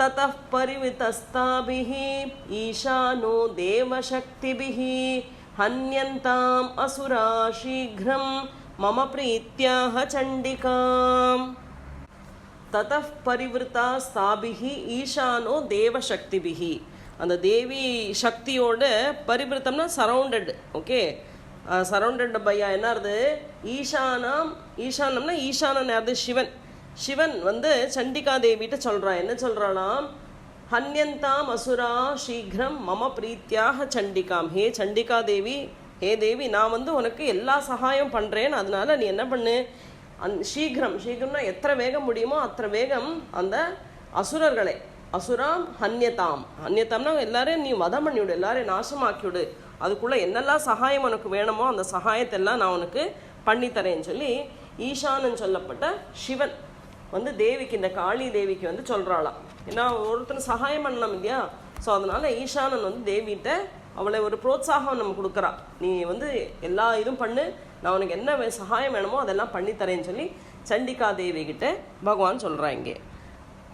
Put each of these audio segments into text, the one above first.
ततः परिवितस्ताभिः ईशानो देवशक्तिभिः हन्यन्ताम् असुरा शीघ्रं मम प्रीत्याह चण्डिकाम् ததः பரிவிருத்தா ஸ்தாபிகி ஈஷானோ தேவசக்திபிகி அந்த தேவி சக்தியோட பரிவிருத்தம்னா சரவுண்டட் ஓகே சரவுண்டட் பையா என்னது ஈசானாம் ஈசானம்னா ஈசானன் யாரு சிவன் சிவன் வந்து சண்டிகா தேவிகிட்ட சொல்கிறான் என்ன சொல்றானாம் ஹன்யந்தாம் அசுரா சீக்கிரம் மம பிரீத்தியாக சண்டிகாம். ஹே சண்டிகா தேவி ஹே தேவி நான் வந்து உனக்கு எல்லா சகாயம் பண்ணுறேன் அதனால நீ என்ன பண்ணு? அந் சீக்கிரம் சீக்கிரம்னா எத்தனை வேகம் முடியுமோ அத்தனை வேகம் அந்த அசுரர்களை. அசுராம் ஹன்யதாம். ஹன்யதாம்னா எல்லாரையும் நீ வதம் பண்ணிவிடு எல்லாரையும் நாசமாக்கிவிடு அதுக்குள்ளே என்னெல்லாம் சகாயம் உனக்கு வேணுமோ அந்த சகாயத்தெல்லாம் நான் உனக்கு பண்ணித்தரேன்னு சொல்லி ஈசானன் சொல்லப்பட்ட சிவன் வந்து தேவிக்கு இந்த காளி தேவிக்கு வந்து சொல்கிறாளாம் ஏன்னா ஒருத்தர் சகாயம் பண்ணலாம் இல்லையா? ஸோ அதனால் ஈஷானன் வந்து தேவிகிட்ட அவளை ஒரு புரோத்சாகம் நம்ம கொடுக்குறா. நீ வந்து எல்லா இதுவும் பண்ணு. நான் உனக்கு என்ன சகாயம் வேணுமோ அதெல்லாம் பண்ணித்தரேன்னு சொல்லி சண்டிகா தேவி கிட்ட பகவான் சொல்கிறாங்க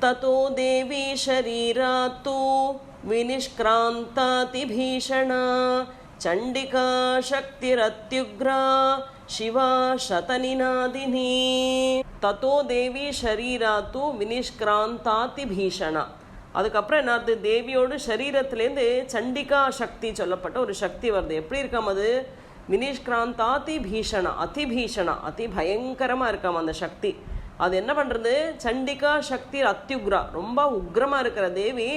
ததோ தேவி ஷரீராத்தோ வினிஷ்கிராந்தாதி திபீஷணா சண்டிகா சக்திரத்யுக்ரா ಶಿವಾ ಶತನಿನಾದಿನಿ தத்தோ தேவி ஷரீரா தூ வினிஷ்கிராந்தாதி பீஷணா அதுக்கப்புறம் என்னது? தேவியோடு சரீரத்துலேருந்து சண்டிகா சக்தி சொல்லப்பட்ட ஒரு சக்தி வருது. எப்படி இருக்காம் அது? வினிஷ்கிராந்தாதி பீஷணா அதி பீஷணா அதி பயங்கரமாக இருக்காம் அந்த சக்தி. அது என்ன பண்ணுறது சண்டிகா சக்தி அத்தியுக்ரா ரொம்ப உக்ரமாக இருக்கிற தேவி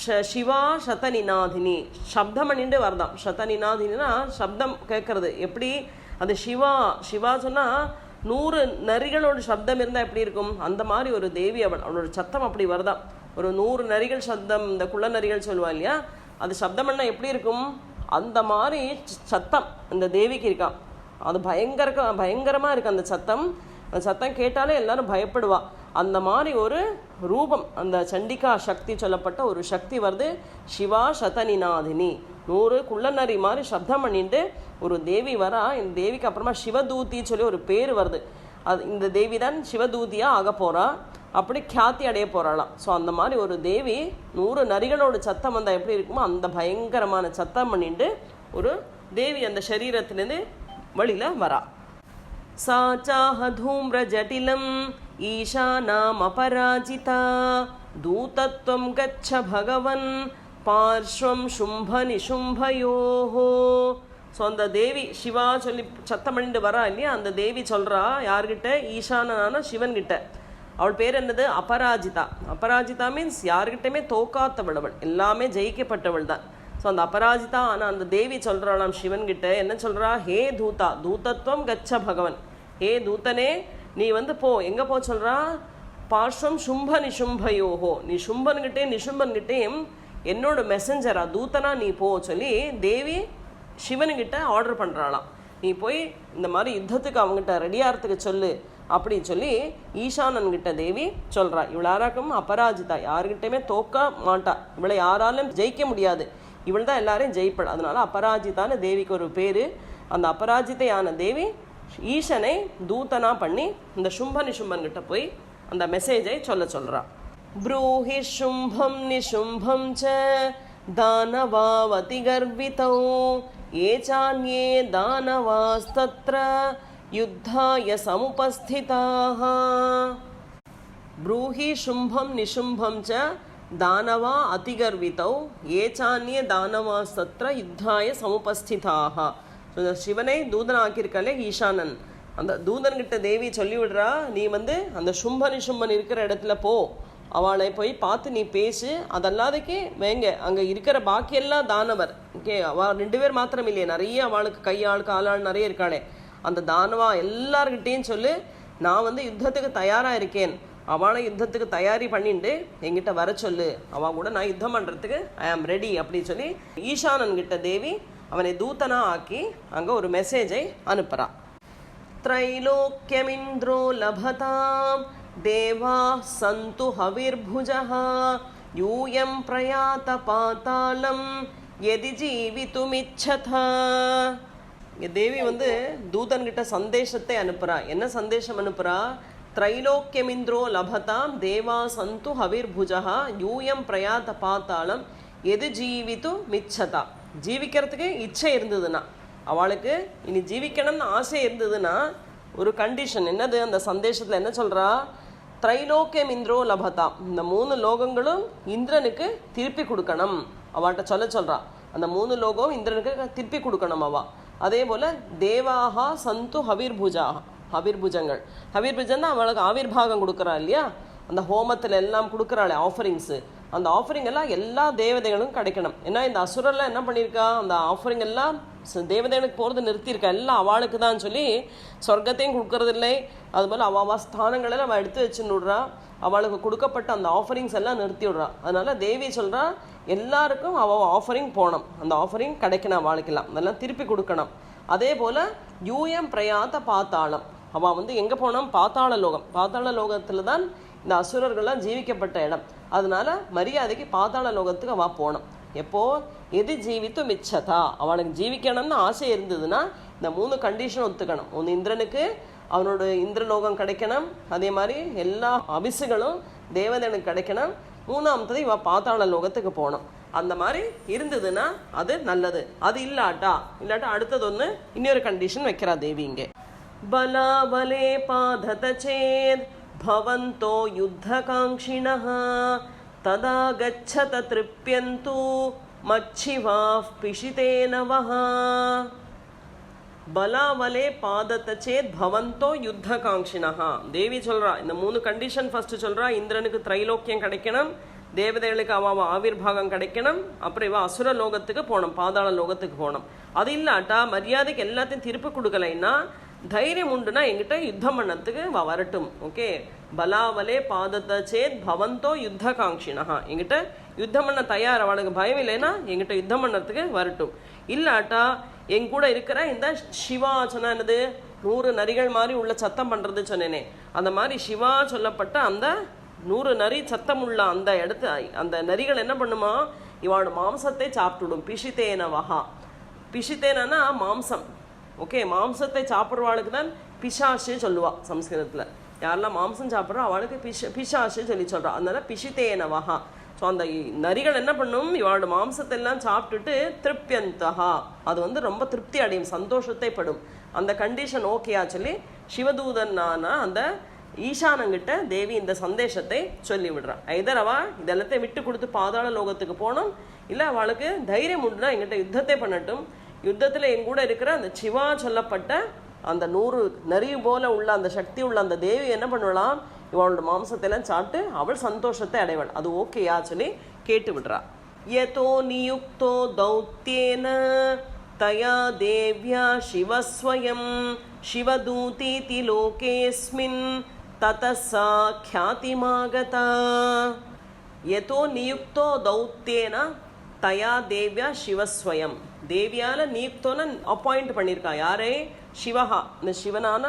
ஷ சிவா சதநிநாதினி. சப்தம் பண்ணிட்டு வரதாம். சதநிநாதினா சப்தம் கேட்கறது எப்படி? அது சிவா சிவா சொன்னால் நூறு நரிகளோட சப்தம் இருந்தால் எப்படி இருக்கும்? அந்த மாதிரி ஒரு தேவி அவள். அவளோட சத்தம் அப்படி வருதான் ஒரு நூறு நரிகள் சப்தம் இந்த குள்ள நரிகள் சொல்லுவா இல்லையா? அது சப்தம் எப்படி இருக்கும்? அந்த மாதிரி சத்தம் இந்த தேவிக்கு இருக்கான் அது பயங்கர பயங்கரமாக இருக்கு அந்த சத்தம். அந்த சத்தம் கேட்டாலே எல்லாரும் பயப்படுவா. அந்த மாதிரி ஒரு ரூபம் அந்த சண்டிகா சக்தி சொல்லப்பட்ட ஒரு சக்தி வருது. சிவா சதனிநாதினி. நூறு குள்ளநரி மாதிரி சப்தம் பண்ணிட்டு ஒரு தேவி வரா இந்த தேவிக்கு அப்புறமா சிவதூதி சொல்லி ஒரு பேர் வருது அது இந்த தேவி தான் சிவதூதியாக ஆக போறா அப்படி கியாத்தி அடைய போறாளாம் ஸோ அந்த மாதிரி ஒரு தேவி நூறு நரிகளோட சத்தம் வந்தால் எப்படி இருக்குமோ அந்த பயங்கரமான சத்தம் பண்ணிட்டு ஒரு தேவி அந்த சரீரத்திலேருந்து வெளியில் வரா सा चाह धूम्रजटिलम् ईशानामपराजिता दूतत्वं गच्छ भगवन् பார்ஸ்வம் சும்ப நிசும்பயோஹோ ஸோ அந்த தேவி சிவா சொல்லி சத்தம் பண்ணிட்டு வரா இல்லையா? அந்த தேவி சொல்கிறா யார்கிட்ட? ஈசானான சிவன்கிட்ட. அவள் பேர் என்னது? அபராஜிதா. அபராஜிதா மீன்ஸ் யார்கிட்டயுமே தோக்காத்தவளவள். எல்லாமே ஜெயிக்கப்பட்டவள் தான். ஸோ அந்த அபராஜிதா ஆனால் அந்த தேவி சொல்கிறாளாம் சிவன்கிட்ட என்ன சொல்கிறா ஹே தூதா தூதத்துவம் கச்ச பகவன். ஹே தூதனே நீ வந்து போ. எங்கே போ? சொல்கிறா பார்ஸ்வம் சும்ப நிசும்பயோஹோ நீ சும்பன்கிட்டே நிசும்பன்கிட்டேயும் என்னோட மெசஞ்சரா தூத்தனா நீ போ சொல்லி தேவி சிவனுக்கிட்ட ஆர்டர் பண்ணுறாளாம் நீ போய் இந்த மாதிரி யுத்தத்துக்கு அவங்ககிட்ட ரெடியாகிறதுக்கு சொல்லு அப்படின்னு சொல்லி ஈசானன்கிட்ட தேவி சொல்கிறா இவள் யாராக்கும் அபராஜிதா. யாருக்கிட்டையுமே தோக்க மாட்டா. இவளை யாராலும் ஜெயிக்க முடியாது. இவள் தான் எல்லாரையும் ஜெயிப்பள் அதனால அபராஜிதான்னு தேவிக்கு ஒரு பேர். அந்த அபராஜிதையான தேவி ஈசனை தூத்தனா பண்ணி இந்த சும்பனி சும்பன்கிட்ட போய் அந்த மெசேஜை சொல்ல சொல்கிறாள் ब्रूहि शुम्भं निशुम्भं च दानवावतिगर्वितौ ये चान्ये दानवास्तत्र युद्धाय समुपस्थिताः ब्रूहि शुम्भं निशुम्भं च दानवा अतिगर्वितौ ये चान्ये दानवास्तत्र युद्धाय समुपस्थिताः So, இந்த சிவனை தூதனாக்கியிருக்காலே ஈசானன் அந்த தூதன்கிட்ட தேவி சொல்லி விடுறா நீ வந்து அந்த சும்ப நிசும்பன் இருக்கிற இடத்துல போ அவளை போய் பார்த்து நீ பேசு. அதல்லாதக்கே வேங்க அங்கே இருக்கிற பாக்கியெல்லாம் தானவர். ஓகே அவ ரெண்டு பேர் மாத்திரம் இல்லையே நிறைய அவளுக்கு கையாள் காலாள் நிறைய இருக்காளே. அந்த தானவா எல்லார்கிட்டேயும் சொல்லு நான் வந்து யுத்தத்துக்கு தயாராக இருக்கேன். அவளை யுத்தத்துக்கு தயாரி பண்ணிட்டு என்கிட்ட வர சொல்லு. அவ கூட நான் யுத்தம் பண்ணுறதுக்கு ஐ ஆம் ரெடி அப்படின்னு சொல்லி ஈசானன்கிட்ட தேவி அவனை தூத்தனாக ஆக்கி அங்கே ஒரு மெசேஜை அனுப்புகிறான் त्रैलोक्यमिन्द्रो लभतां देवाः सन्तु हविर्भुजः यूयं प्रयात पातालं यदि जीवितुमिच्छथ இங்க தேவி வந்து தூதன்கிட்ட சந்தேஷத்தை அனுப்புறா என்ன சந்தேஷம் அனுப்புறா த்ரைலோக்கியமிந்திரோ லபதாம் தேவா சந்து ஹவிர்புஜா யூயம் பிரயாத பாத்தாளம் எது ஜீவித்து மிச்சதா ஜீவிக்கிறதுக்கு இச்சை இருந்ததுன்னா அவளுக்கு இனி ஜீவிக்கணும்னு ஆசை இருந்ததுன்னா ஒரு கண்டிஷன் என்னது? அந்த சந்தேஷத்தில் என்ன சொல்கிறா த்ரைலோக்கியம் இந்திரோ லபதா. இந்த மூணு லோகங்களும் இந்திரனுக்கு திருப்பி கொடுக்கணும். அவள்கிட்ட சொல்ல சொல்கிறா அந்த மூணு லோகம் இந்திரனுக்கு திருப்பி கொடுக்கணும் அவா. அதே போல் தேவாகா சந்து ஹவிர்புஜா. ஹவிர்புஜங்கள். ஹவிர்புஜன்னா அவளுக்கு ஆவிர்பாகம் கொடுக்குறா இல்லையா? அந்த ஹோமத்தில் எல்லாம் கொடுக்குறாளே ஆஃபரிங்ஸு அந்த ஆஃபரிங் எல்லாம் எல்லா தேவதைகளும் கிடைக்கணும். ஏன்னா இந்த அசுரெல்லாம் என்ன பண்ணியிருக்கா? அந்த ஆஃபரிங் எல்லாம் ச- போகிறது நிறுத்தியிருக்கா எல்லாம் அவளுக்கு தான் சொல்லி சொர்க்கத்தையும் கொடுக்கறதில்லை. அதுபோல் அவ அவ ஸ்தானங்களை அவள் எடுத்து வச்சுன்னுடுறா அவளுக்கு கொடுக்கப்பட்ட அந்த ஆஃபரிங்ஸ் எல்லாம் நிறுத்தி விடுறா. அதனால் தேவி சொல்கிறா எல்லாருக்கும் அவ ஆஃபரிங் போகணும். அந்த ஆஃபரிங் கிடைக்கணும் அவளுக்கெல்லாம். அதெல்லாம் திருப்பி கொடுக்கணும். அதே போல் யூஎம் பிரயாத பாத்தாளம். அவள் வந்து எங்கே போனோம் பாத்தாள லோகம். பாத்தாள லோகத்தில் தான் இந்த அசுரர்கள்லாம் ஜீவிக்கப்பட்ட இடம். அதனால் மரியாதைக்கு பாத்தாள லோகத்துக்கு அவள் போனோம் எப்போது எது ஜீவித்து மிச்சதா? அவனுக்கு ஜீவிக்கணும்னு ஆசை இருந்ததுன்னா இந்த மூணு கண்டிஷன் ஒத்துக்கணும். ஒன்று இந்திரனுக்கு அவனோட இந்திரலோகம் கிடைக்கணும். அதே மாதிரி எல்லா அபிசுகளும் தேவதனுக்கு கிடைக்கணும். மூணாமத்தது இவன் பாத்தாள லோகத்துக்கு போகணும். அந்த மாதிரி இருந்ததுன்னா அது நல்லது. அது இல்லாட்டா? இல்லாட்டா அடுத்தது ஒன்று இன்னொரு கண்டிஷன் வைக்கிறா தேவி இங்கே. பலாபலே பாதத சேத் பவந்தோ யுத்த காங்கிணா तदा गच्छत तृप्यन्तु मच्छिवाः पिशितेन वः பலாவலே பாதத்த சேத் பவந்தோ யுத்த காங்ஷினஹா தேவி சொல்றா இந்த மூணு கண்டிஷன் ஃபர்ஸ்ட் சொல்றா இந்திரனுக்கு திரைலோக்கியம் கிடைக்கணும் தேவதைகளுக்கு அவ அவ ஆவிர்வாகம் கிடைக்கணும் அப்புறம் இவ அசுர லோகத்துக்கு போகணும் பாதாள லோகத்துக்கு போகணும் அது இல்லாட்டா மரியாதைக்கு எல்லாத்தையும் திருப்பி கொடுக்கலைன்னா தைரியம் உண்டுனா எங்கிட்ட யுத்தம் பண்ணத்துக்கு வரட்டும் ஓகே பலாவலே பாதத்தை சேத் பவந்தோ யுத்த காங்ஷினஹா எங்கிட்ட யுத்தம் பண்ண தயார் அவனுக்கு பயம் இல்லைன்னா எங்கிட்ட யுத்தம் பண்ணுறதுக்கு வரட்டும். இல்லாட்டா என் கூட இருக்கிற இந்த சிவா சொன்னா என்னது? நூறு நரிகள் மாதிரி உள்ள சத்தம் பண்ணுறது சொன்னேனே. அந்த மாதிரி சிவா சொல்லப்பட்ட அந்த நூறு நரி சத்தம் உள்ள அந்த இடத்து அந்த நரிகள் என்ன பண்ணுமா? இவாளோட மாம்சத்தை சாப்பிட்டுடும். பிஷித்தேன வஹா. பிஷித்தேனா மாம்சம். ஓகே மாம்சத்தை சாப்பிட்றவாளுக்கு தான் பிசாஷு சொல்லுவா சம்ஸ்கிருதத்தில். யாரெல்லாம் மாம்சம் சாப்பிட்றா அவளுக்கு பிஷ பிஷாஷுன்னு சொல்லி சொல்கிறான் அதனால பிஷித்தேனவஹா ஸோ அந்த நரிகள் என்ன பண்ணும்? இவளோட மாம்சத்தெல்லாம் சாப்பிட்டுட்டு திருப்தியந்தகா அது வந்து ரொம்ப திருப்தி அடையும் சந்தோஷத்தை படும். அந்த கண்டிஷன் ஓகேயா சொல்லி சிவதூதனான அந்த ஈசானங்கிட்ட தேவி இந்த சந்தேஷத்தை சொல்லி விடுறான் ஐதர் அவ இதெல்லாத்தையும் விட்டு கொடுத்து பாதாள லோகத்துக்கு போகணும். இல்லை அவளுக்கு தைரியம் உண்டுனா எங்கிட்ட யுத்தத்தை பண்ணட்டும். யுத்தத்தில் என் கூட இருக்கிற அந்த சிவா சொல்லப்பட்ட அந்த நூறு நரி போல உள்ள அந்த சக்தி உள்ள அந்த தேவி என்ன பண்ணலாம் இவளோட மாம்சத்தை எல்லாம் சாப்பிட்டு அவள் சந்தோஷத்தை அடைவள் அது ஓகேயா சொல்லி கேட்டு விடுறா யதோ நியுக்தோ தௌத்யேன தயா தேவ்யா சிவஸ்வயம் சிவதூதீதி லோகேஸ்மின் தத சா ख्यातिमागता யதோ நியுக்தோ தௌத்யேன தயா தேவ்யா சிவஸ்வயம் தேவியான நீப்தோன அப்பாயிண்ட் பண்ணியிருக்கா யாரே? சிவஹா. இந்த சிவனான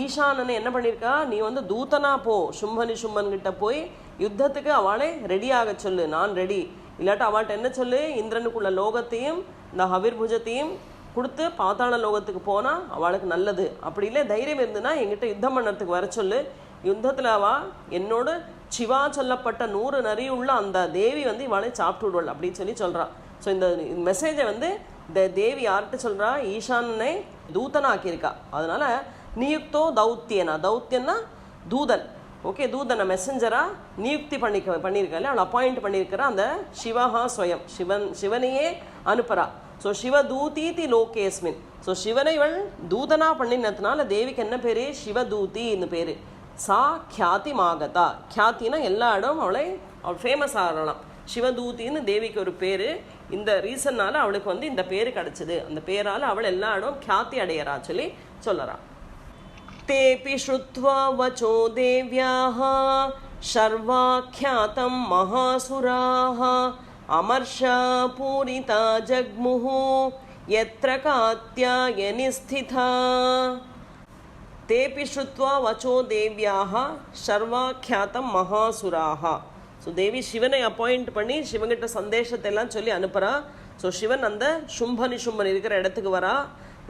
ஈசானனை என்ன பண்ணியிருக்கா நீ வந்து தூதனா போ. சும்பனி சும்பன் கிட்ட போய் யுத்தத்துக்கு அவளை ரெடியாக சொல்லு. நான் ரெடி இல்லாட்டா அவள்கிட்ட என்ன சொல்லு? இந்திரனுக்குள்ள லோகத்தையும் இந்த ஹவிர்புஜத்தையும் கொடுத்து பாத்தாள லோகத்துக்கு போனால் அவளுக்கு நல்லது. அப்படி இல்லை தைரியம் இருந்துன்னா எங்கிட்ட யுத்தம் பண்ணுறதுக்கு வர சொல்லு. யுத்தத்தில் அவா என்னோட சிவா சொல்லப்பட்ட நூறு நரி உள்ள அந்த தேவி வந்து இவளை சாப்பிட்டு விடுவாள் அப்படின்னு சொல்லி சொல்கிறான் ஸோ இந்த மெசேஜை வந்து இந்த தேவி யார்கிட்ட சொல்கிறா ஈசானை தூதனாக்கியிருக்கா. அதனால் நியுக்தோ தௌத்தியனா? தௌத்தியன்னா தூதன். ஓகே தூதனை மெசஞ்சராக நியுக்தி பண்ணிக்க பண்ணியிருக்கல அவன் அப்பாயிண்ட் பண்ணியிருக்கிற அந்த சிவஹா ஸ்வயம். சிவன் சிவனையே அனுப்புகிறா ஸோ சிவ தூதீதி லோகேஸ்மின். ஸோ சிவனை இவள் தூதனாக பண்ணினதுனால தேவிக்கு என்ன பேர்? சிவதூதின்னு பேர். சா ख्याति மாகதா. ख्यातिனா எல்லா இடம் அவளை அவள் ஃபேமஸ் ஆகலாம். சிவதூதின்னு தேவிக்கு ஒரு பேர். இந்த ரீசன்னால அவளுக்கு வந்து இந்த பேரு கிடைச்சது அந்த பேரால அவள் எல்லா இடம் ख्याति அடையறா சொல்லி சொல்லறா तेऽपि श्रुत्वा वचो देव्याः शर्वाख्यातं महासुराः अमर्षापूरिता जग्मुः यत्र कात्यायनि स्थिता तेऽपि श्रुत्वा वचो देव्याः शर्वाख्यातं महासुराः ஸோ தேவி சிவனை அப்பாயிண்ட் பண்ணி சிவன்கிட்ட சந்தேஷத்தை எல்லாம் சொல்லி அனுப்புகிறான் ஸோ சிவன் அந்த சும்பனி சும்பன் இருக்கிற இடத்துக்கு வரா.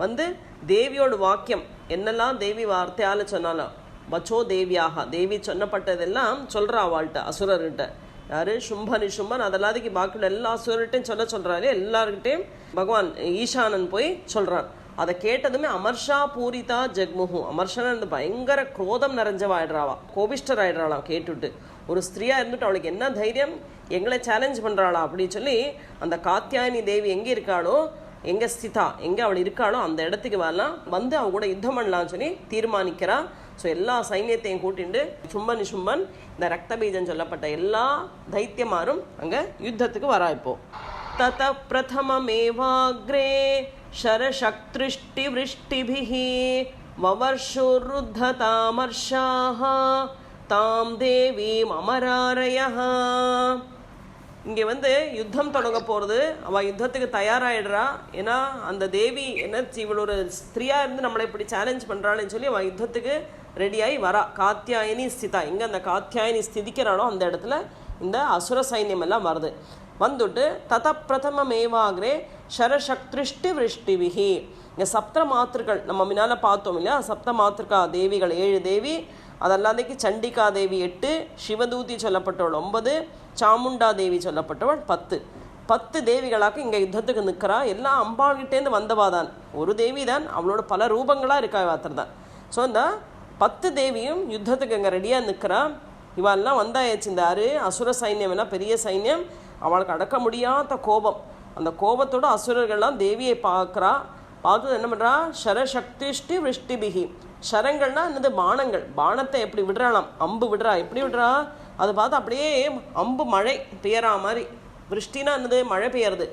வந்து தேவியோட வாக்கியம் என்னெல்லாம் தேவி வார்த்தையால சொன்னாலும் வச்சோ தேவியாக. தேவி சொன்னப்பட்டதெல்லாம் சொல்கிறா அவள்கிட்ட அசுரர்கிட்ட. யாரு? சும்பனி சும்பன். அதெல்லாதைக்கு பாக்கியுள்ள எல்லா அசுரர்கிட்டையும் சொல்ல சொல்கிறாரு எல்லார்கிட்டையும் பகவான் ஈசானன் போய் சொல்கிறான் அதை கேட்டதுமே அமர்ஷா பூரிதா ஜெக்முகு அமர்ஷன் பயங்கர குரோதம் நிறைஞ்சவாயிடுறாவா கோபிஷ்டர் ஆயிடுறாளாம் கேட்டுட்டு. ஒரு ஸ்திரீயா இருந்துட்டு அவளுக்கு என்ன தைரியம் எங்களை சேலஞ்ச் பண்றாளா அப்படின்னு சொல்லி அந்த காத்தியாயனி தேவி எங்கே இருக்காளோ எங்க ஸ்திதா எங்க அவள் இருக்காளோ அந்த இடத்துக்கு வரலாம் வந்து அவ கூட யுத்தம் பண்ணலாம்னு சொல்லி தீர்மானிக்கிறா ஸோ எல்லா சைன்யத்தையும் கூட்டிண்டு சும்பன் சும்பன் இந்த ரக்த பீஜம் சொல்லப்பட்ட எல்லா தைத்தியமாரும் அங்க யுத்தத்துக்கு வரா இப்போ ततः प्रथममेवाग्रे शरशक्तृष्टिवृष्टिभिः ववर्षुरुद्धतामर्षाः தாம் தேவி அமராரயா இங்கே வந்து யுத்தம் தொடங்க போகிறது அவள் யுத்தத்துக்கு தயாராகிடுறா ஏன்னா அந்த தேவி என்ன இவள் ஒரு ஸ்திரீயாக இருந்து நம்மளை இப்படி சேலஞ்ச் பண்ணுறாள்னு சொல்லி அவள் யுத்தத்துக்கு ரெடியாகி வரா. காத்தியாயினி ஸ்திதா. இங்கே அந்த காத்தியாயினி ஸ்திதிக்கிறாளோ அந்த இடத்துல இந்த அசுர சைன்யம் எல்லாம் வருது. வந்துட்டு தத பிரதமமேவாகிரே ஷரஷக்திருஷ்டி விருஷ்டிவிகி இங்கே சப்த மாத்திருக்கள் நம்ம முன்னால் பார்த்தோம் இல்லையா? சப்த மாத்திருக்கா தேவிகள் ஏழு தேவி. அதல்லாதைக்கு சண்டிகா தேவி எட்டு சிவதூதி சொல்லப்பட்டவள் ஒன்பது சாமுண்டா தேவி சொல்லப்பட்டவள் பத்து. பத்து தேவிகளாக இங்கே யுத்தத்துக்கு நிற்கிறா. எல்லாம் அம்பாள்கிட்டேருந்து வந்தவா தான். ஒரு தேவி தான். அவளோட பல ரூபங்களாக இருக்கா வாத்திர தான். ஸோ இந்த பத்து தேவியும் யுத்தத்துக்கு இங்கே ரெடியாக நிற்கிறா. இவாள்லாம் வந்தாயாச்சு இந்த ஆறு. அசுர சைன்யம் எல்லாம் பெரிய சைன்யம். அவளுக்கு அடக்க முடியாத கோபம். அந்த கோபத்தோட அசுரர்கள்லாம் தேவியை பார்க்குறா. பார்த்து என்ன பண்ணுறா ஷரசக்திஷ்டி விருஷ்டிபிகி ஷரங்கள்னா என்னது? பானங்கள். பானத்தை எப்படி விடுறாளாம் அம்பு விடுறா. எப்படி விடுறா? அதை பார்த்து அப்படியே அம்பு மழை பெய்யறா மாதிரி. விருஷ்டினா என்னது? மழை பெய்யறது.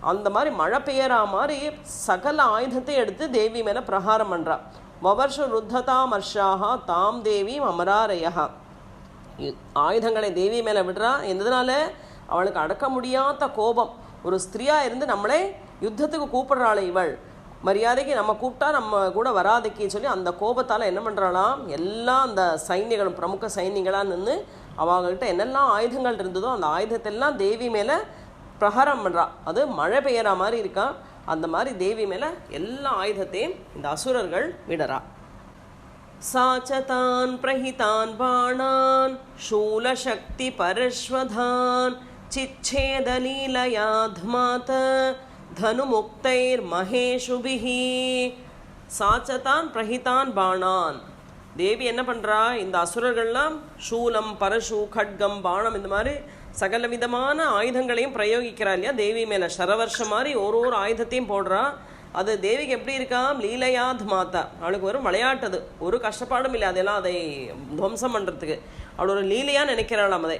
அந்த மாதிரி மழை பெய்யறா மாதிரி சகல ஆயுதத்தை எடுத்து தேவி மேலே பிரகாரம் பண்ணுறா வவர்ஷ ருத்ததா மர்ஷாக தாம் தேவி அமராரயா யு- ஆயுதங்களை தேவி மேலே விடுறா. எந்ததுனால அவளுக்கு அடக்க முடியாத கோபம். ஒரு ஸ்திரியாக இருந்து நம்மளே யுத்தத்துக்கு கூப்பிடுறாள் இவள். மரியாதைக்கு நம்ம கூப்பிட்டா நம்ம கூட வராதுக்கின்னு சொல்லி அந்த கோபத்தால் என்ன பண்ணுறாளாம் எல்லா அந்த சைனிகளும் பிரமுக சைனிகளாக நின்று அவங்கக்கிட்ட என்னெல்லாம் ஆயுதங்கள் இருந்ததோ அந்த ஆயுதத்தெல்லாம் தேவி மேலே பிரகாரம் பண்ணுறா அது மழை பெய்கிற மாதிரி இருக்கா? அந்த மாதிரி தேவி மேலே எல்லா ஆயுதத்தையும் இந்த அசுரர்கள் விடறா. சாச்சதான் பிரஹிதான் பாணான் ஷூல சக்தி பரஸ்வதான் சிச்சேதலீலயாத்மாத தனுமுக்தைர்மகேஷுபிः சாச்சதான் பிரஹிதான் பாணான். தேவி என்ன பண்ணுறா இந்த அசுரர்கள்லாம் சூலம் பரசு கட்கம் பாணம் இந்த மாதிரி சகல விதமான ஆயுதங்களையும் பிரயோகிக்கிறா இல்லையா? தேவி மேலே சரவர்ஷம் மாதிரி ஒரு ஒரு ஆயுதத்தையும் போடுறா. அது தேவிக்கு எப்படி இருக்காம் லீலையாத் மாத்தா அவளுக்கு வரும் விளையாட்டது ஒரு கஷ்டப்பாடும் இல்லை அதெல்லாம் அதை துவம்சம் பண்ணுறதுக்கு அவள் ஒரு லீலையாக நினைக்கிறாளாம் அதை.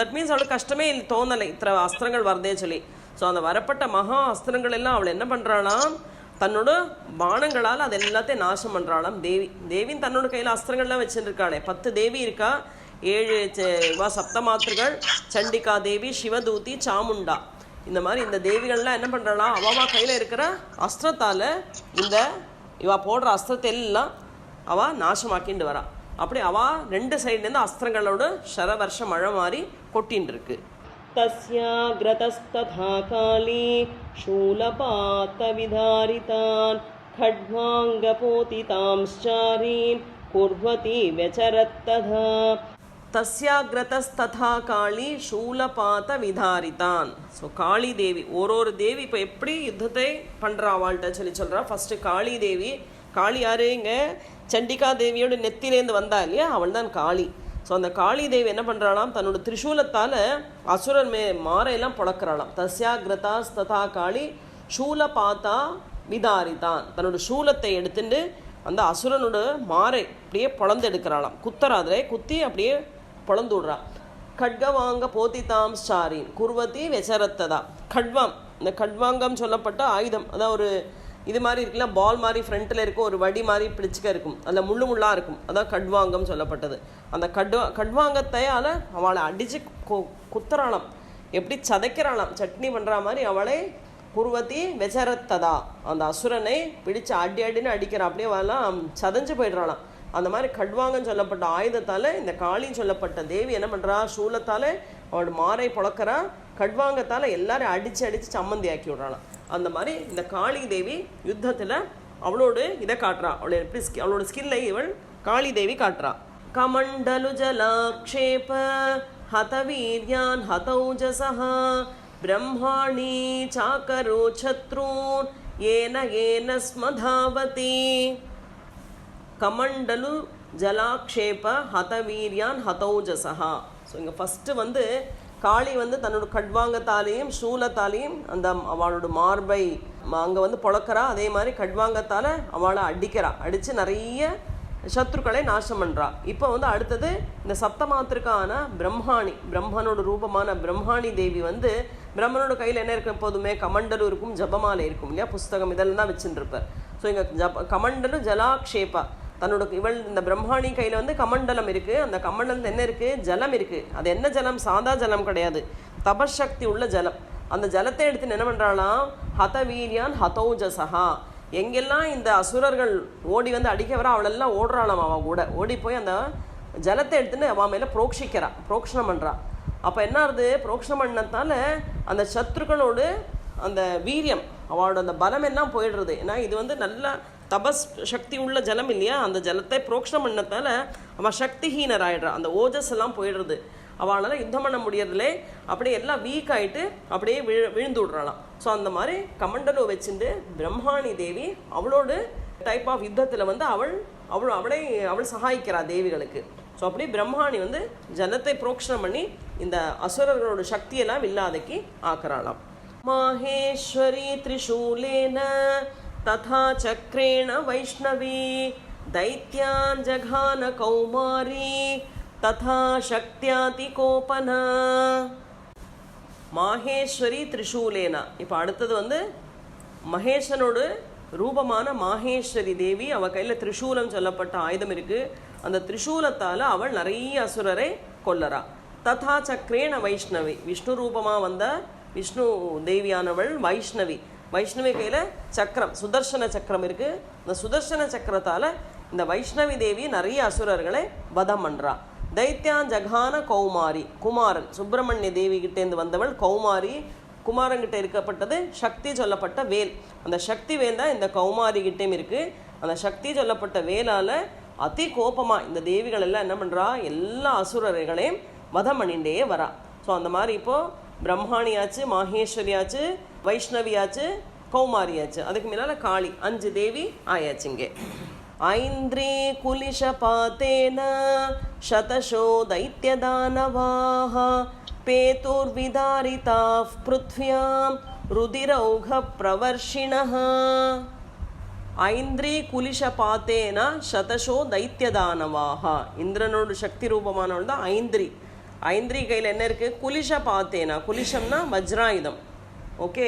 தட் மீன்ஸ் அவளுக்கு கஷ்டமே தோணலை. இத்தனை அஸ்திரங்கள் வரதே சொல்லி. ஸோ அந்த வரப்பட்ட மகா அஸ்திரங்கள் எல்லாம் அவள் என்ன பண்ணுறாளாம் தன்னோட பானங்களால் அது எல்லாத்தையும் நாசம் பண்ணுறாளாம் தேவி தேவின் தன்னோட கையில் அஸ்திரங்கள்லாம் வச்சுருக்காளே பத்து தேவி இருக்கா? ஏழு ச- இவா சப்தமாத்திரைகள் சண்டிகா தேவி சிவதூதி சாமுண்டா. இந்த மாதிரி இந்த தேவிகள்லாம் என்ன பண்ணுறாளா அவா கையில் இருக்கிற அஸ்திரத்தால் இந்த இவா போடுற அஸ்திரத்தை எல்லாம் அவள் நாசமாக்கிண்டு வரா. அப்படி அவா ரெண்டு சைட்லேருந்து அஸ்திரங்களோட சரவர்ஷ மழை மாதிரி கொட்டின்னு இருக்கு तस्याग्रतस्तथा काली शूलपातविधारितान् खड्वाङ्गपोतितांश्चारीन् कुर्वती व्यचरत्तथा தஸ்யாகிரதஸ்ததா காளி சூலபாத விதாரிதான் ஸோ காளி தேவி ஒரு ஒரு தேவி இப்போ எப்படி யுத்தத்தை பண்ணுறா அவள்கிட்ட சொல்லி சொல்கிறா ஃபஸ்ட்டு காளி தேவி காளி யாரு இங்கே சண்டிகா தேவியோட நெத்திலேருந்து வந்தா இல்லையா அவள் தான் காளி ஸோ அந்த காளி தேவி என்ன பண்ணுறாளாம் தன்னோட திரிசூலத்தால் அசுரன் மே மாறையெல்லாம் புழக்கிறாளாம். தஸ்யாகிரதா ததா காளி சூலபாத்தா விதாரிதான். தன்னோட சூலத்தை எடுத்துட்டு அந்த அசுரனோட மாறை அப்படியே பொழந்து எடுக்கிறாளாம் குத்தராதிலே குத்தி அப்படியே பொழந்து விடுறா கட்கவாங்க போதிதாம் ஸ்டாரின் குர்வதி வெசரத்ததா. கட்வாம். இந்த கட்வாங்கம் சொல்லப்பட்ட ஆயுதம். அதான் ஒரு இது மாதிரி இருக்குல்ல பால் மாதிரி ஃப்ரண்ட்டில் இருக்கும் ஒரு வடி மாதிரி பிடிச்சிக்க இருக்கும். அதில் முள்ளு முள்ளாக இருக்கும். அதான் கட்வாங்கம் சொல்லப்பட்டது. அந்த கட்வா கட்வாங்கத்தையால் அவளை அடித்து கு குத்துறாளாம் எப்படி சதைக்கிறாளாம் சட்னி பண்ணுற மாதிரி அவளை குருவத்தி வெசரத்ததா. அந்த அசுரனை பிடிச்சு அடி அடின்னு அடிக்கிறா அப்படியே அவெல்லாம் சதஞ்சு போயிடுறாளாம் அந்த மாதிரி கட்வாங்கன்னு சொல்லப்பட்ட ஆயுதத்தால் இந்த காளின்னு சொல்லப்பட்ட தேவி என்ன பண்ணுறா சூலத்தால் அவளோட மாறை புழக்கிறா. கட்வாங்கத்தால் எல்லாரும் அடித்து அடித்து சம்மந்தி ஆக்கி விட்றாளாம் அந்த மாதிரி இந்த காளி தேவி யுத்தத்தில் அவளோட இதை காட்டுறா. அவளை எப்படி ஸ்கி அவளோட ஸ்கில்லை இவள் காளி தேவி காட்டுறா. கமண்டலு ஜலாக்ஷேப ஹதவீர்யான் ஹதௌஜசா பிரம்மாணி சாக்கரோ சத்ரூன் ஏன ஏன ஸ்மதாவதி. கமண்டலு ஜலாக்ஷேப ஹதவீர்யான் ஹதௌஜசா ஸோ இங்கே ஃபஸ்ட்டு வந்து காளி வந்து தன்னோட கட்வாங்கத்தாலேயும் சூலத்தாலேயும் அந்த அவளோட மார்பை அங்கே வந்து பொழக்கிறா. அதே மாதிரி கட்வாங்கத்தால் அவளை அடிக்கிறா. அடித்து நிறைய சத்ருக்களை நாசம் பண்ணுறா இப்போ வந்து அடுத்தது இந்த சப்தமாத்திருக்கான பிரம்மாணி. பிரம்மனோட ரூபமான பிரம்மாணி தேவி வந்து பிரம்மனோட கையில் என்ன இருக்கும் எப்போதுமே? கமண்டலும் இருக்கும் ஜபமாலை இருக்கும் இல்லையா? புஸ்தகம் இதெல்லாம் தான் வச்சுட்டு இருப்பார் ஸோ இங்கே ஜப கமண்டலும் ஜலாக்ஷேபா. தன்னோட இவள் இந்த பிரம்மாணி கையில் வந்து கமண்டலம் இருக்குது அந்த கமண்டலத்தில் என்ன இருக்குது ஜலம் இருக்குது அது என்ன ஜலம்? சாதா ஜலம் கிடையாது. தபசக்தி உள்ள ஜலம். அந்த ஜலத்தை எடுத்து என்ன பண்ணுறாளாம் ஹதவீரியான் ஹதௌஜசஹா எங்கெல்லாம் இந்த அசுரர்கள் ஓடி வந்து அடிக்க வர அவளெல்லாம் ஓடுறாளாம் அவள் கூட. ஓடி போய் அந்த ஜலத்தை எடுத்துன்னு அவன் மேலே புரோக்ஷிக்கிறா. புரோக்ஷணம் பண்ணுறா அப்போ என்ன ஆகுது? புரோக்ஷணம் பண்ணதால அந்த சத்ருக்களோடு அந்த வீரியம் அவளோட அந்த பலம் எல்லாம் போயிடுறது. ஏன்னா இது வந்து நல்லா தபஸ் சக்தி உள்ள ஜலம் இல்லையா? அந்த ஜலத்தை புரோக்ஷனம் பண்ணத்தால அவள் சக்திஹீனராயிடுறா. அந்த ஓஜஸ் எல்லாம் போயிடுறது. அவளால் யுத்தம் பண்ண முடியறதுலே அப்படியே எல்லாம் வீக் ஆகிட்டு அப்படியே விழு விழுந்து விடுறாளாம். ஸோ அந்த மாதிரி கமண்டலோ வச்சுட்டு பிரம்மாணி தேவி அவளோடு டைப் ஆஃப் யுத்தத்தில் வந்து அவள் அவள் அவளே அவள் சகாய்க்கிறா தேவிகளுக்கு. ஸோ அப்படி பிரம்மாணி வந்து ஜலத்தை புரோக்ஷனம் பண்ணி இந்த அசுரர்களோட சக்தியெல்லாம் இல்லாதக்கு ஆக்குறாளாம். மாஹேஸ்வரி திரிசூலேன तथा चक्रेण वैष्णवी दैत्यान् जघान कौमारी तथा शक्त्यातिकोपना மாஹேஸ்வரி திரிசூலேனா இப்போ அடுத்தது வந்து மகேஷனோட ரூபமான மாஹேஸ்வரி தேவி அவ கையில் திரிசூலம் சொல்லப்பட்ட ஆயுதம் இருக்கு அந்த திரிசூலத்தால் அவள் நிறைய அசுரரை கொல்லறா ததா சக்ரேன வைஷ்ணவி விஷ்ணு ரூபமா வந்த விஷ்ணு தேவியானவள் வைஷ்ணவி வைஷ்ணவி கையில் சக்கரம் சுதர்சன சக்கரம் இருக்கு. இந்த சுதர்சன சக்கரத்தால் இந்த வைஷ்ணவி தேவி நிறைய அசுரர்களை வதம் பண்றா. தைத்யான் ஜகான கௌமாரி குமாரன் சுப்பிரமணிய தேவி கிட்டேருந்து வந்தவள் கௌமாரி. குமாரங்கிட்ட இருக்கப்பட்டது சக்தி சொல்லப்பட்ட வேல். அந்த சக்தி வேல் தான் இந்த கௌமாரி கிட்டேயும் இருக்கு. அந்த சக்தி சொல்லப்பட்ட வேலால் அதி கோபமாக இந்த தேவிகள் எல்லாம் என்ன பண்ணுறா எல்லா அசுரர்களையும் வதம் பண்ணிண்டே வரா. ஸோ அந்த மாதிரி இப்போது பிரம்மாணியாச்சு மாகேஸ்வரியாச்சு வைஷ்ணவியாச்சு கௌமாரியாச்சு அதுக்கு மேலால காளி அஞ்சு தேவி ஆயாச்சு இங்கே ஐந்திரே குலிஷபாத்தேன शतशो दैत्यदानवाः पेतुर्विदारिताः पृथ्व्यां रुदिरौघप्रवर्षिणः ஐந்திரி குலிஷபாத்தேன சதசோ தைத்தியதானவாக இந்திரனோட சக்தி ரூபமானவள் தான் ஐந்திரி ஐந்திரி கையில் என்ன இருக்குது குலிஷபாத்தேனா குலிஷம்னா வஜ்ராயுதம். ஓகே?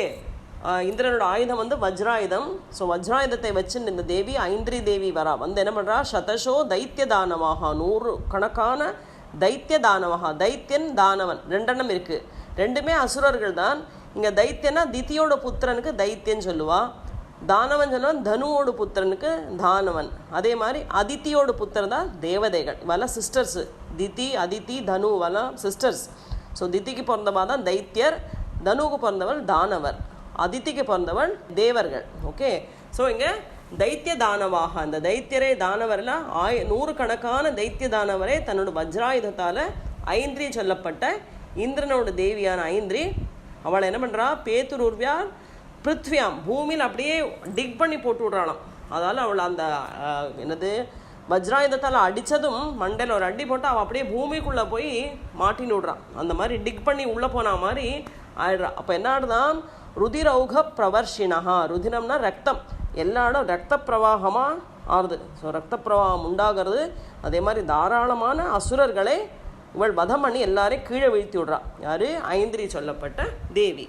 இந்திரனோட ஆயுதம் வந்து வஜ்ராயுதம். ஸோ வஜ்ராயுதத்தை வச்சு இந்த தேவி ஐந்திரி தேவி வரா. வந்து என்ன பண்ணுறா சதசோ தைத்திய தானமாக நூறு கணக்கான தைத்திய தானமாக தைத்தியன் தானவன். ரெண்டெண்ணம் இருக்குது ரெண்டுமே அசுரர்கள் தான். இங்கே தைத்தியனா தித்தியோட புத்திரனுக்கு தைத்தியன் சொல்லுவா. தானவன் சொல்லுவான் தனுவோட புத்திரனுக்கு தானவன். அதே மாதிரி அதித்தியோட புத்திரன் தான் தேவதைகள். வல சிஸ்டர்ஸு திதி அதித்தி தனு இவெல்லாம் சிஸ்டர்ஸ் ஸோ திதிக்கு பிறந்தவா தான் தைத்தியர் தனுவுக்கு பிறந்தவள் தானவர். அதித்திக்கு பிறந்தவள் தேவர்கள். ஓகே ஸோ இங்கே தைத்திய தானவாக அந்த தைத்தியரே தானவரில் ஆய நூறுக்கணக்கான தைத்திய தானவரே தன்னோட வஜ்ராயுதத்தால் ஐந்திரி சொல்லப்பட்ட இந்திரனோட தேவியான ஐந்திரி. அவளை என்ன பண்ணுறா பேத்துருவியார் பிருத்வியாம் பூமியில் அப்படியே டிக் பண்ணி போட்டு விட்றாளாம். அதால் அவள் அந்த என்னது? வஜ்ராயுதத்தால் அடித்ததும் மண்டையில் ஒரு அடி போட்டு அவள் அப்படியே பூமிக்குள்ளே போய் மாட்டின்னு விடுறான். அந்த மாதிரி டிக் பண்ணி உள்ளே போன மாதிரி ஆயிடுறா. அப்போ என்ன ஆடுதான் ருதிரௌக பிரவர்ஷினஹா. ருதினம்னா ரத்தம். எல்லா இடம் ரத்த பிரவாகமாக ஆறுது. ஸோ ரத்த பிரவாகம் உண்டாகிறது. அதே மாதிரி தாராளமான அசுரர்களை இவள் வதம் பண்ணி எல்லாரையும் கீழே வீழ்த்தி விடுறா. யாரு? ஐந்திரி சொல்லப்பட்ட தேவி.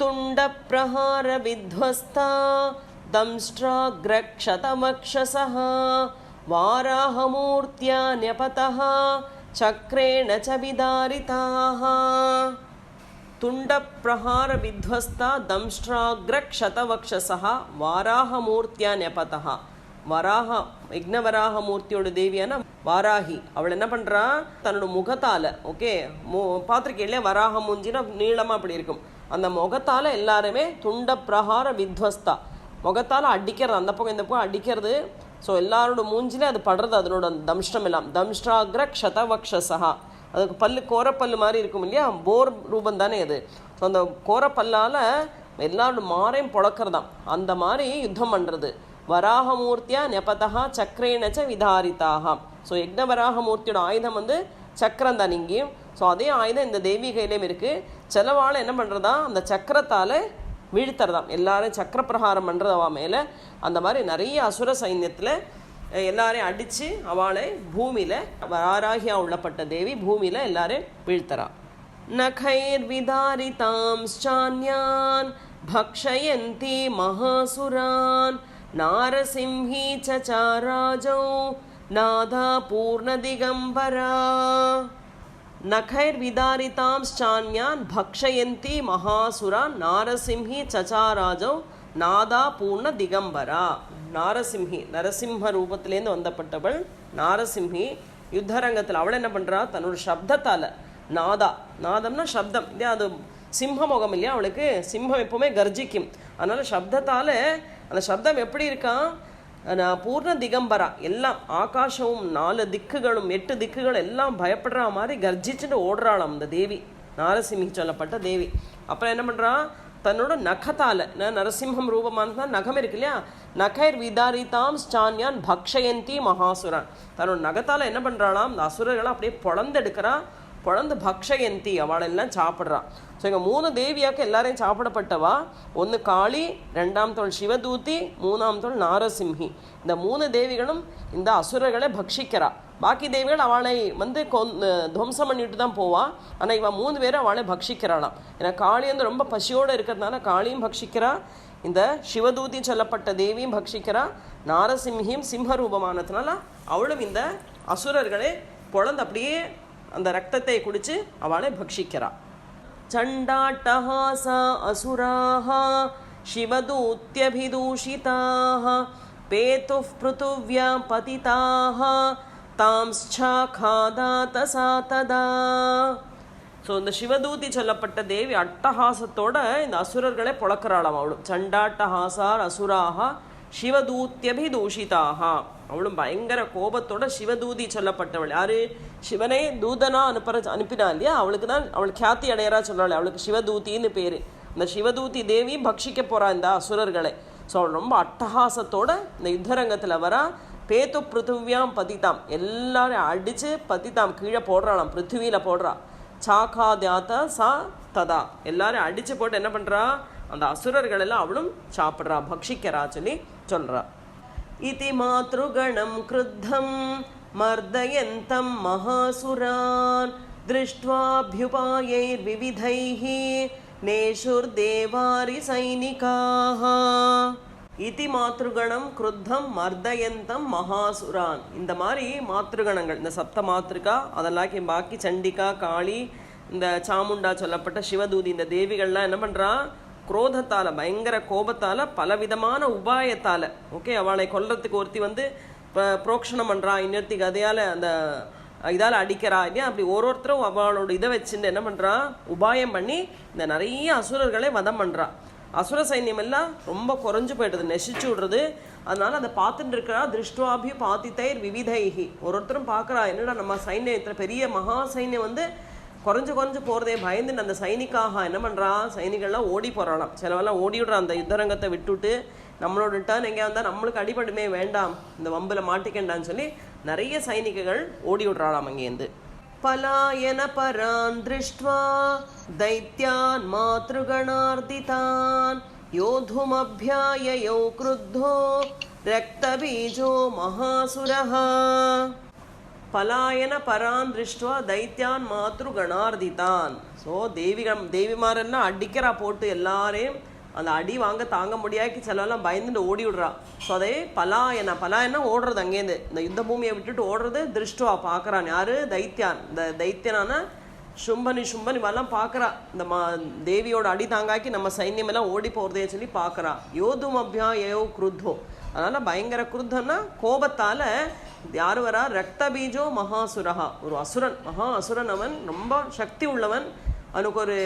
துண்ட பிரஹார வித்வஸ்தா தம்ஷ்டாக்ரக்ஷதமக்ஷசः வாராஹமூர்த்தியா न्यपतः சக்ரேண ச விதாரிதாः துண்டப்பிரஹார வித்வஸ்தா தம்ஷ்டாக்ரக்ஷதவக்ஷசः வாராஹமூர்த்தியா ஞபதः வராக விக்னவராக மூர்த்தியோட தேவியான வாராகி அவள் என்ன பண்றா தன்னோட முகத்தால ஓகே மு பார்த்துருக்கீங்களே வராக மூஞ்சினா நீளமா அப்படி இருக்கும் அந்த முகத்தால எல்லாருமே துண்ட பிரகார வித்வஸ்தா முகத்தால அடிக்கிறது அந்த பக்கம் இந்த பக்கம் அடிக்கிறது ஸோ எல்லாரோட மூஞ்சிலே அது படுறது அதனோட தம்ஷ்டம் எல்லாம். தம்ஷ்டாகிர க்ஷதவக்ஷசா அதுக்கு பல்லு கோரப்பல்லு மாதிரி இருக்கும் இல்லையா? போர் ரூபம் தானே அது. ஸோ அந்த கோரப்பல்லால் எல்லாரோட மாறையும் புழக்கிறதாம். அந்த மாதிரி யுத்தம் பண்ணுறது வராகமூர்த்தியா நெபதா சக்கரேனச்ச விதாரிதாக ஸோ யக்ன வராகமூர்த்தியோட ஆயுதம் வந்து சக்கரம் தான் இங்கேயும். ஸோ அதே ஆயுதம் இந்த தேவி கையிலையும் இருக்குது செலவால் என்ன பண்ணுறதா அந்த சக்கரத்தால் வீழ்த்துறதாம். எல்லாரும் சக்கரப்பிரகாரம் பண்ணுறது அவள் மேலே. அந்த மாதிரி நிறைய அசுர சைன்யத்தில் எல்லாரையும் அடித்து அவளை பூமியில் ஆராகியா உள்ளப்பட்ட தேவி பூமியில் எல்லாரும் வீழ்த்தறான் நகைர்விதாரிதாம்ச்சான்யான் பக்ஷயந்தி மகாசுரான் நாரசிம்ஹி சச்சாராஜோ நாதா பூர்ணதிகம்பரா நகைர் நகைர்விதாரிதாம் ஸ்டான்யான் பக்ஷயந்தி மகாசுரா நாரசிம்ஹி சச்சாராஜோ நாதா பூர்ண திகம்பரா. நாரசிம்ஹி நரசிம்ம ரூபத்திலேருந்து வந்தப்பட்டவள் நாரசிம்ஹி. யுத்தரங்கத்தில் அவள் என்ன பண்ணுறா தன்னோட சப்தத்தால் நாதா. நாதம்னா சப்தம். இதே அது சிம்ம முகம் இல்லையா அவளுக்கு சிம்மம் எப்போவுமே கர்ஜிக்கும். அதனால் சப்தத்தால் அந்த சப்தம் எப்படி இருக்கான் நான் பூர்ண திகம்பரா எல்லாம் ஆகாசமும் நாலு திக்குகளும் எட்டு திக்குகள் எல்லாம் பயப்படுற மாதிரி கர்ஜிச்சுட்டு ஓடுறாளாம் அந்த தேவி. நாரசிம்மி சொல்லப்பட்ட தேவி. அப்புறம் என்ன பண்ணுறான் தன்னோட நகத்தால் நரசிம்மம் ரூபமானது நகம் இருக்கு இல்லையா? நகைர் விதாரிதாம் ஸ்டான்யான் பக்ஷயந்தி மகாசுரன். தன்னோட நகத்தால் என்ன பண்ணுறாளாம் அந்த அசுரர்களை அப்படியே பொழந்தெடுக்கிறா பொழந்து பக்ஷயந்தி அவளெல்லாம் சாப்பிட்றான் ஸோ இங்கே மூணு தேவியாக்கு எல்லாரையும் சாப்பிடப்பட்டவா? ஒன்று காளி ரெண்டாம் தோள் சிவதூதி மூணாம் தோள் நாரசிம்ஹி. இந்த மூணு தேவிகளும் இந்த அசுரர்களை பக்ஷிக்கிறா. பாக்கி தேவிகள் அவளை வந்து கொன் துவம்சம் பண்ணிட்டு தான் போவா. ஆனால் இவன் மூணு பேரும் அவளை பக்ஷிக்கிறாளாம் ஏன்னா காளி வந்து ரொம்ப பசியோடு இருக்கிறதுனால காளியும் பக்ஷிக்கிறா. இந்த சிவதூதி சொல்லப்பட்ட தேவியும் பக்ஷிக்கிறா. நாரசிம்ஹியும் சிம்ஹரூபமானதுனால அவளும் இந்த அசுரர்களை பொழந்து அப்படியே அந்த ரத்தத்தை குடிச்சு அவளை பக்ஷிக்கிறா चण्डाट्टहासा असुराः शिवदूत्यभिदूषिताः पेतुः पृथिव्यां पतिताः तांश्चाखादातसा तदा ஸோ இந்த சிவதூதி சொல்லப்பட்ட தேவி அட்டஹாசத்தோட இந்த அசுரர்களை புழக்கிறாளாம் அவளும் சண்டாட்டஹாசார் அசுராக சிவதூத்தியபிதூஷிதாக அவளும் பயங்கர கோபத்தோட சிவதூதி சொல்லப்பட்டவள். யாரு? சிவனே தூதனா அனுப்புற அனுப்பினா இல்லையா? அவளுக்கு தான் அவள் கியாத்தி அடையறா சொல்றாள் அவளுக்கு சிவதூத்தின்னு பேரு. இந்த சிவதூதி தேவி பக்ஷிக்க போறா இந்த அசுரர்களை. ஸோ அவள் ரொம்ப அட்டகாசத்தோட இந்த யுத்தரங்கத்தில் வரா. பேத்து பிருத்திவியாம் பதித்தாம் எல்லாரையும் அடிச்சு பதித்தாம் கீழே போடுறாளாம். பிருத்திவியில போடுறா. சாக்கா தியாத்தா சா ததா. எல்லாரும் அடிச்சு போட்டு என்ன பண்றா? அந்த அசுரர்கள் எல்லாம் அவளும் சாப்பிட்றா பக்ஷிக்கிறா சொல்லி சொல்றா. இது மாத்ருகணம் கிருத்தம் மர்தயந்தம் மகாசுரான் திருஷ்டுவாபியுபாயைர் நேஷுர் தேவாரி சைனிகாக இதி மாத்ருகணம் குருத்தம் மர்தயந்தம் மகாசுரான். இந்த மாதிரி மாத்ருகணங்கள் இந்த சப்த மாத்ருகா அதெல்லாம் பாக்கி சண்டிகா காளி இந்த சாமுண்டா சொல்லப்பட்ட சிவதூதி இந்த தேவிகள்லாம் என்ன பண்ணுறான் குரோதத்தால் பயங்கர கோபத்தால் பலவிதமான உபாயத்தால். ஓகே அவளை கொல்றதுக்கு ஒருத்தி வந்து புரோக்ஷணம் பண்ணுறா இன்னொருத்திக்கு அதையால் அந்த இதால் அடிக்கிறா இல்லையா? அப்படி ஒரு ஒருத்தரும் அவளோட இதை வச்சுட்டு என்ன பண்ணுறா உபாயம் பண்ணி இந்த நிறைய அசுரர்களை வதம் பண்ணுறா அசுர சைன்யம் எல்லாம் ரொம்ப குறைஞ்சு போயிடுது நெசிச்சு விடுறது. அதனால அதை பார்த்துட்டு இருக்கிறா திருஷ்டுவாபி பாத்தித்தைர் விவிதைகி ஒரு ஒருத்தரும் பார்க்குறா என்னடா நம்ம சைன்யத்தில் பெரிய மகா சைன்யம் வந்து குறைஞ்சு குறைஞ்சு போகிறதே பயந்துட்டு அந்த சைனிக்காக என்ன பண்ணுறா சைனிகள்லாம் ஓடி போகிறாளாம் சிலவெல்லாம் ஓடி விடுறான் அந்த யுத்தரங்கத்தை விட்டுட்டு நம்மளோட டர்ன் எங்கேயா வந்தால் நம்மளுக்கு அடிபடுமே வேண்டாம் இந்த வம்பில் மாட்டிக்கண்டான்னு சொல்லி நிறைய சைனிகர்கள் ஓடி விடுறாளாம் அங்கேருந்து पलायन परान् दृष्ट्वा दैत्यान् मातृगणार्दितान् योद्धुमभ्याययौ क्रुद्धो रक्तबीजो महासुरः பலாயன பரான் திருஷ்டுவா தைத்தியான் மாத்ரு கணார்திதான் ஸோ தேவிகம் தேவிமாரெல்லாம் அடிக்கிறா போட்டு எல்லாரையும் அந்த அடி வாங்க தாங்க முடியாக்கி செலவெல்லாம் பயந்துட்டு ஓடி விடுறா. ஸோ அதே பலாயன பலாயனா ஓடுறது அங்கேருந்து இந்த யுத்த பூமியை விட்டுட்டு ஓடுறது திருஷ்டுவா பார்க்குறான். யாரு? தைத்தியான் இந்த தைத்தியனான சும்பனி சும்பனி இவெல்லாம் பார்க்குறா. இந்த மா தேவியோட அடி தாங்காக்கி நம்ம சைன்யம் எல்லாம் ஓடி போகிறதே சொல்லி பார்க்குறா. யோதும் அபியா ஏயோ குருத்தோ. அதனால் பயங்கர குருத்தன்னா கோபத்தால் யார் வரா? ரத்த பீஜோ மகாசுரஹா. ஒரு அசுரன். மகா அசுரன் அவன். ரொம்ப சக்தி உள்ளவன். அவனுக்கு ஒரு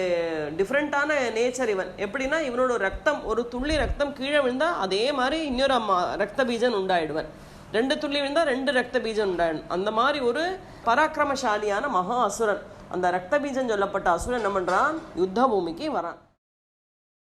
டிஃப்ரெண்ட்டான நேச்சர் இவன். எப்படின்னா இவனோட ரத்தம் ஒரு துள்ளி ரத்தம் கீழே விழுந்தால் அதே மாதிரி இன்னொரு அம்மா ரத்த பீஜன் உண்டாயிடுவன். ரெண்டு துள்ளி விழுந்தால் ரெண்டு ரத்த பீஜம் உண்டாயிடும். அந்த மாதிரி ஒரு பராக்கிரமசாலியான மகா அசுரன். அந்த ரத்த பீஜன் சொல்லப்பட்ட அசுரன் என்ன பண்ணுறான் யுத்த பூமிக்கு வரான்.